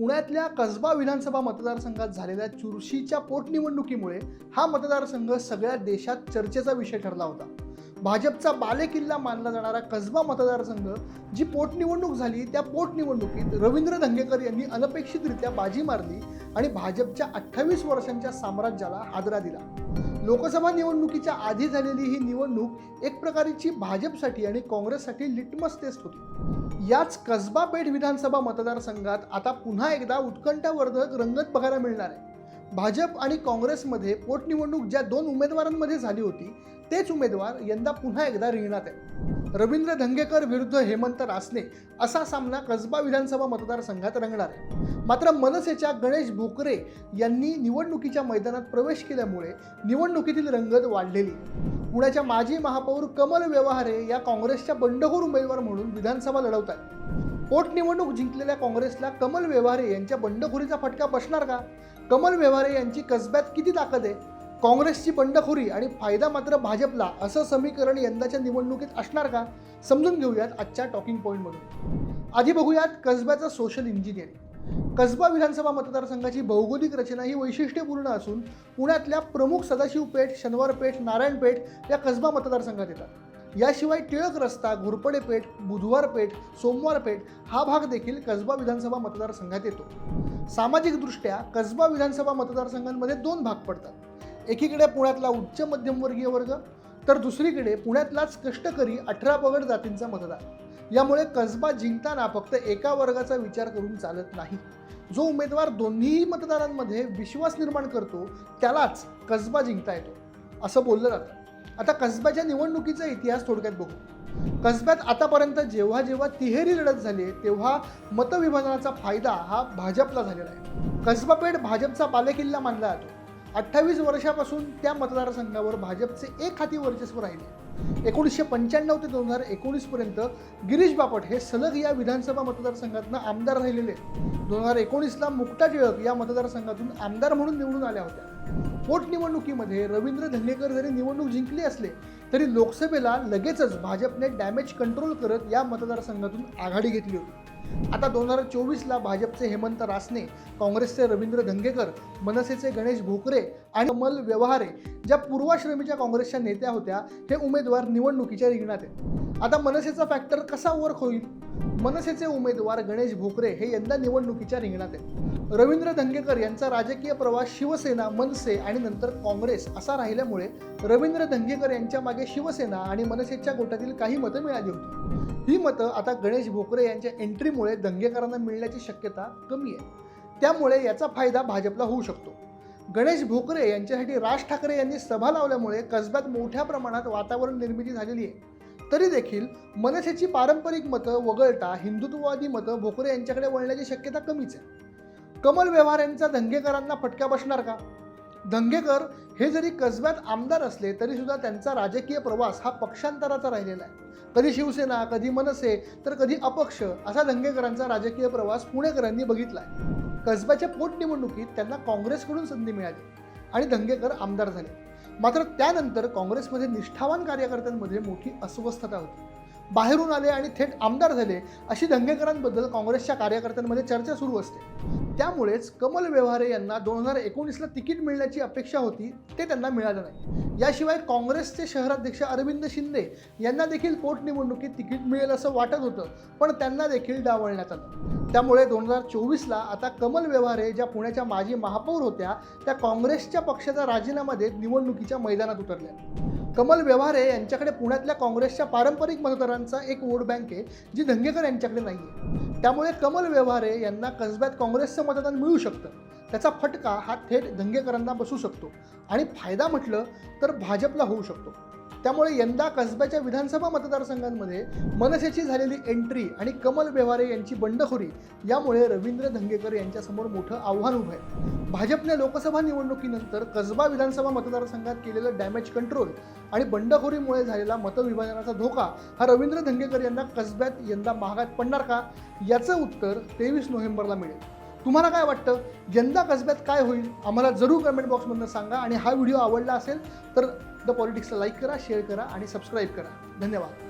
पुण्यातल्या कसबा विधानसभा मतदारसंघात झालेल्या चुरशीच्या पोटनिवडणुकीमुळे हा मतदारसंघ सगळ्या देशात चर्चेचा विषय ठरला होता. भाजपचा बालेकिल्ला मानला जाणारा कसबा मतदारसंघ जी पोटनिवडणूक झाली त्या पोटनिवडणुकीत रवींद्र धंगेकर यांनी अनपेक्षितरित्या बाजी मारली आणि भाजपच्या अठ्ठावीस वर्षांच्या साम्राज्याला हादरा दिला. लोकसभा निवडणुकीच्या आधी झालेली ही निवडणूक एक प्रकारची भाजपसाठी आणि काँग्रेससाठी लिटमस टेस्ट होती. याच कसबा पेठ विधानसभा मतदारसंघात आता पुन्हा एकदा उत्कंठावर्धक रंगत बघायला मिळणार आहे. भाजप आणि काँग्रेसमध्ये पोटनिवडणूक ज्या दोन उमेदवारांमध्ये झाली होती तेच उमेदवार यंदा पुन्हा एकदा रिंगणात आहे रवींद्र धंगेकर विरुद्ध हेमंत रासने असा सामना कसबा विधानसभा मतदारसंघात रंगणार आहे. मात्र मनसेच्या गणेश भोकरे यांनी निवडणुकीच्या मैदानात प्रवेश केल्यामुळे निवडणुकीतील रंगत वाढलेली. पुण्याच्या माजी महापौर कमल व्यवहारे या काँग्रेसच्या बंडखोर उमेदवार म्हणून विधानसभा लढवत आहेत पोटनिवडणूक जिंकलेल्या काँग्रेसला कमल व्यवहारे यांच्या बंडखोरीचा फटका बसणार का? कमल व्यवहारे यांची कसब्यात किती ताकद आहे? काँग्रेसची बंडखोरी आणि फायदा मात्र भाजपला असं समीकरण यंदाच्या निवडणुकीत असणार का? समजून घेऊयात आजच्या टॉकिंग पॉईंटमधून आधी बघूयात कसब्याचं सोशल इंजिनिअरिंग. कसबा विधानसभा मतदारसंघाची भौगोलिक रचना ही वैशिष्ट्यपूर्ण असून पुण्यातल्या प्रमुख सदाशिव पेठ शनिवार पेठ नारायण पेठ या कसबा मतदारसंघात येतात. याशिवाय टिळक रस्ता घोरपडे पेठ बुधवार पेठ सोमवार पेठ हा भाग देखील कसबा विधानसभा मतदारसंघात येतो. सामाजिकदृष्ट्या कसबा विधानसभा मतदारसंघांमध्ये दोन भाग पडतात. एकीकडे पुण्यातला उच्च मध्यमवर्गीय वर्ग तर दुसरीकडे पुण्यातलाच कष्टकरी अठरा पगड जातींचा मतदार. यामुळे कसबा जिंकताना फक्त एका वर्गाचा विचार करून चालत नाही. जो उमेदवार दोन्हीही मतदारांमध्ये विश्वास निर्माण करतो त्यालाच कसबा जिंकता येतो. असं बोललं जातं. आता कसब्याच्या निवडणुकीचा इतिहास थोडक्यात बघू. कसब्यात आतापर्यंत जेव्हा जेव्हा तिहेरी लढत झाली तेव्हा मतविभाजनाचा फायदा हा भाजपला झालेला आहे. कसबा पेठ भाजपचा बालेकिल्ला मानला जातो. अठ्ठावीस वर्षापासून त्या मतदारसंघावर भाजपचे एक हाती वर्चस्व राहिले. एकोणीसशे पंच्याण्णव ते दोन हजार एकोणीसपर्यंत गिरीश बापट हे सलग या विधानसभा मतदारसंघातनं आमदार राहिलेले. दोन हजार एकोणीसला मुक्ता टिळक या मतदारसंघातून आमदार म्हणून निवडून आल्या होत्या. पोटनिवडणुकीमध्ये रवींद्र धंगेकर जरी निवडणूक जिंकली असले तरी लोकसभेला लगेचच भाजपने डॅमेज कंट्रोल करत या मतदारसंघातून आघाडी घेतली होती. आता दोन हजार चोवीसला भाजपचे हेमंत रासने काँग्रेसचे रवींद्र धंगेकर मनसेचे गणेश भोकरे आणि कमल व्यवहारे ज्या पूर्वाश्रमीच्या काँग्रेसच्या नेत्या होत्या हे उमेदवार निवडणुकीच्या रिंगणात आहेत. आता मनसेचा फॅक्टर कसा वर्क होईल? मनसेचे उमेदवार गणेश भोकरे हे यंदा निवडणुकीच्या रिंगणात आहेत. रवींद्र धंगेकर यांचा राजकीय प्रवास शिवसेना मनसे आणि नंतर काँग्रेस असा राहिल्यामुळे रवींद्र धंगेकर यांच्या मागे शिवसेना आणि मनसेच्या गोटातील काही मतं मिळाली होती. ही मतं आता गणेश भोकरे यांच्या एंट्रीमुळे दंगेकरांना मिळण्याची शक्यता कमी आहे. त्यामुळे याचा फायदा भाजपला होऊ शकतो. गणेश भोकरे यांच्यासाठी राज ठाकरे यांनी सभा लावल्यामुळे कसब्यात मोठ्या प्रमाणात वातावरण निर्मिती झालेली आहे. तरी देखील मनसेची पारंपरिक मतं वगळता हिंदुत्ववादी मतं भोकरे यांच्याकडे वळण्याची शक्यता कमीच आहे. कमल व्यवहार यांचा दंगेकरांना फटका बसणार का? धंगेकर हे जरी कसब्यात आमदार असले तरी सुद्धा त्यांचा राजकीय प्रवास हा पक्षांतराचा राहिलेला आहे. कधी शिवसेना कधी मनसे तर कधी अपक्ष असा धंगेकरांचा राजकीय प्रवास पुणेकरांनी बघितला आहे. कसब्याच्या पोटनिवडणुकीत त्यांना काँग्रेसकडून संधी मिळाली आणि दंगेकर आमदार झाले. मात्र त्यानंतर काँग्रेसमध्ये निष्ठावान कार्यकर्त्यांमध्ये मोठी अस्वस्थता होती. बाहेरून आले आणि थेट आमदार झाले अशी दंगेकरांबद्दल काँग्रेसच्या कार्यकर्त्यांमध्ये चर्चा सुरू असते. त्यामुळेच कमल व्यवहारे यांना दोन हजार एकोणीसला तिकीट मिळण्याची अपेक्षा होती ते त्यांना मिळालं नाही. याशिवाय काँग्रेसचे शहराध्यक्ष अरविंद शिंदे यांना देखील पोटनिवडणुकीत तिकीट मिळेल असं वाटत होतं पण त्यांना देखील डावळण्यात आलं. त्यामुळे दोन हजार चोवीसला आता कमल व्यवहारे ज्या पुण्याच्या माजी महापौर होत्या त्या काँग्रेसच्या पक्षाचा राजीनामा देत निवडणुकीच्या मैदानात उतरल्या. कमल व्यवहारे यांच्याकडे पुण्यातल्या काँग्रेसच्या पारंपरिक मतदारांचा एक वोट बँक आहे जी धंगेकर यांच्याकडे नाही आहे त्यामुळे कमल व्यवहारे यांना कसब्यात काँग्रेसचं मतदान मिळू शकतं. त्याचा फटका हा थेट धंगेकरांना बसू शकतो. आणि फायदा म्हटलं तर भाजपला होऊ शकतो. त्यामुळे यंदा कसब्याच्या विधानसभा मतदारसंघांमध्ये मनसेची झालेली एंट्री आणि कमल व्यवहारे यांची बंडखोरी यामुळे रवींद्र धंगेकर यांच्यासमोर मोठं आव्हान उभं आहे. भाजपने लोकसभा निवडणुकीनंतर कसबा विधानसभा मतदारसंघात केलेलं डॅमेज कंट्रोल आणि बंडखोरीमुळे झालेला मतविभाजनाचा धोका हा रवींद्र धंगेकर यांना कसब्यात यंदा महागात पडणार का? याचं उत्तर तेवीस नोव्हेंबरला मिळेल. तुम्हाला काय वाटतं? यंदा कसब्यात काय होईल? आम्हाला जरूर कमेंट बॉक्समधनं सांगा आणि हा व्हिडिओ आवडला असेल तर द पॉलिटिक्सला लाईक करा शेअर करा आणि सबस्क्राईब करा. धन्यवाद.